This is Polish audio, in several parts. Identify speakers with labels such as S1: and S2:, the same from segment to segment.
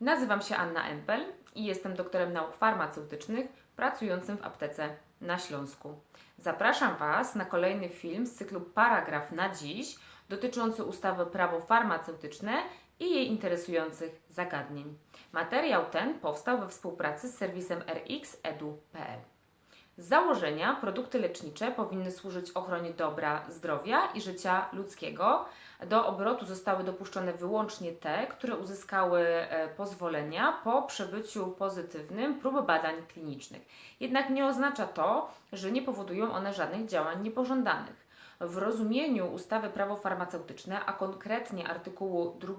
S1: Nazywam się Anna Empel i jestem doktorem nauk farmaceutycznych pracującym w aptece na Śląsku. Zapraszam Was na kolejny film z cyklu Paragraf na dziś dotyczący ustawy Prawo farmaceutyczne i jej interesujących zagadnień. Materiał ten powstał we współpracy z serwisem rxedu.pl. Z założenia produkty lecznicze powinny służyć ochronie dobra, zdrowia i życia ludzkiego. Do obrotu zostały dopuszczone wyłącznie te, które uzyskały e, pozwolenia po przebyciu pozytywnym prób badań klinicznych. Jednak nie oznacza to, że nie powodują one żadnych działań niepożądanych. W rozumieniu ustawy prawo farmaceutyczne, a konkretnie artykułu 2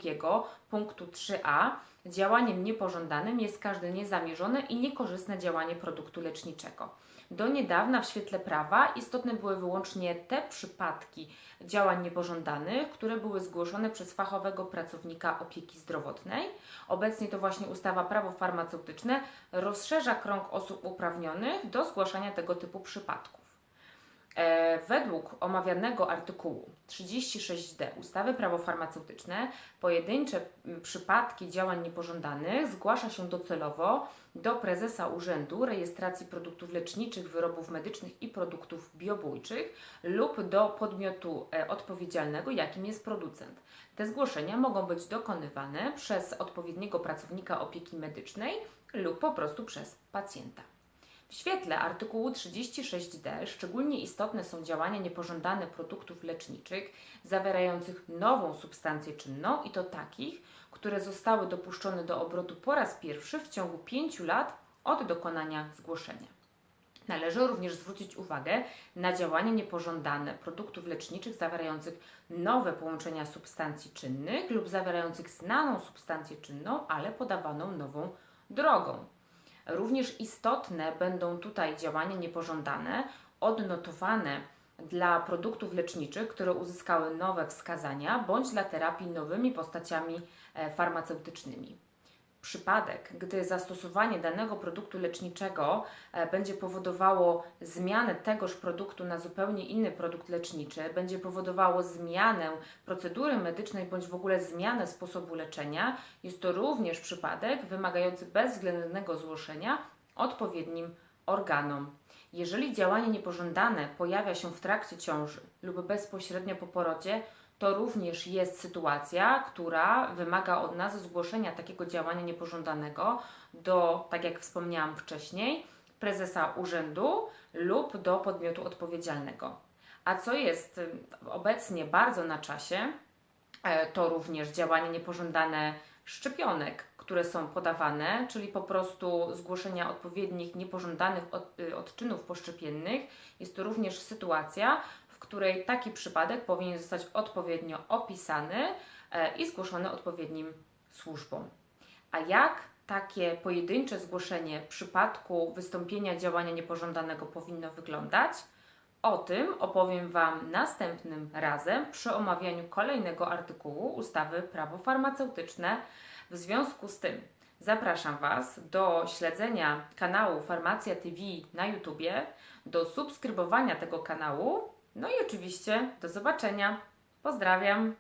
S1: punktu 3a, działaniem niepożądanym jest każde niezamierzone i niekorzystne działanie produktu leczniczego. Do niedawna w świetle prawa istotne były wyłącznie te przypadki działań niepożądanych, które były zgłoszone przez fachowego pracownika opieki zdrowotnej. Obecnie to właśnie ustawa prawo farmaceutyczne rozszerza krąg osób uprawnionych do zgłaszania tego typu przypadków. E, według omawianego artykułu 36d ustawy Prawo farmaceutyczne pojedyncze przypadki działań niepożądanych zgłasza się docelowo do prezesa Urzędu Rejestracji Produktów Leczniczych, Wyrobów Medycznych i Produktów Biobójczych lub do podmiotu e, odpowiedzialnego, jakim jest producent. Te zgłoszenia mogą być dokonywane przez odpowiedniego pracownika opieki medycznej lub po prostu przez pacjenta. W świetle artykułu 36d szczególnie istotne są działania niepożądane produktów leczniczych zawierających nową substancję czynną i to takich, które zostały dopuszczone do obrotu po raz pierwszy w ciągu 5 lat od dokonania zgłoszenia. Należy również zwrócić uwagę na działania niepożądane produktów leczniczych zawierających nowe połączenia substancji czynnych lub zawierających znaną substancję czynną, ale podawaną nową drogą. Również istotne będą tutaj działania niepożądane odnotowane dla produktów leczniczych, które uzyskały nowe wskazania, bądź dla terapii nowymi postaciami e, farmaceutycznymi. Przypadek, gdy zastosowanie danego produktu leczniczego e, będzie powodowało zmianę tegoż produktu na zupełnie inny produkt leczniczy, będzie powodowało zmianę procedury medycznej bądź w ogóle zmianę sposobu leczenia, jest to również przypadek wymagający bezwzględnego zgłoszenia odpowiednim organom. Jeżeli działanie niepożądane pojawia się w trakcie ciąży lub bezpośrednio po porodzie, to również jest sytuacja, która wymaga od nas zgłoszenia takiego działania niepożądanego do, tak jak wspomniałam wcześniej, prezesa urzędu lub do podmiotu odpowiedzialnego. A co jest y, obecnie bardzo na czasie, e, to również działanie niepożądane szczepionek, które są podawane, czyli po prostu zgłoszenia odpowiednich niepożądanych y, odczynów poszczepiennych. Jest to również sytuacja, której taki przypadek powinien zostać odpowiednio opisany e, i zgłoszony odpowiednim służbom. A jak takie pojedyncze zgłoszenie w przypadku wystąpienia działania niepożądanego powinno wyglądać? O tym opowiem Wam następnym razem przy omawianiu kolejnego artykułu ustawy Prawo farmaceutyczne. W związku z tym zapraszam Was do śledzenia kanału Farmacja TV na YouTubie, do subskrybowania tego kanału no i oczywiście do zobaczenia. Pozdrawiam.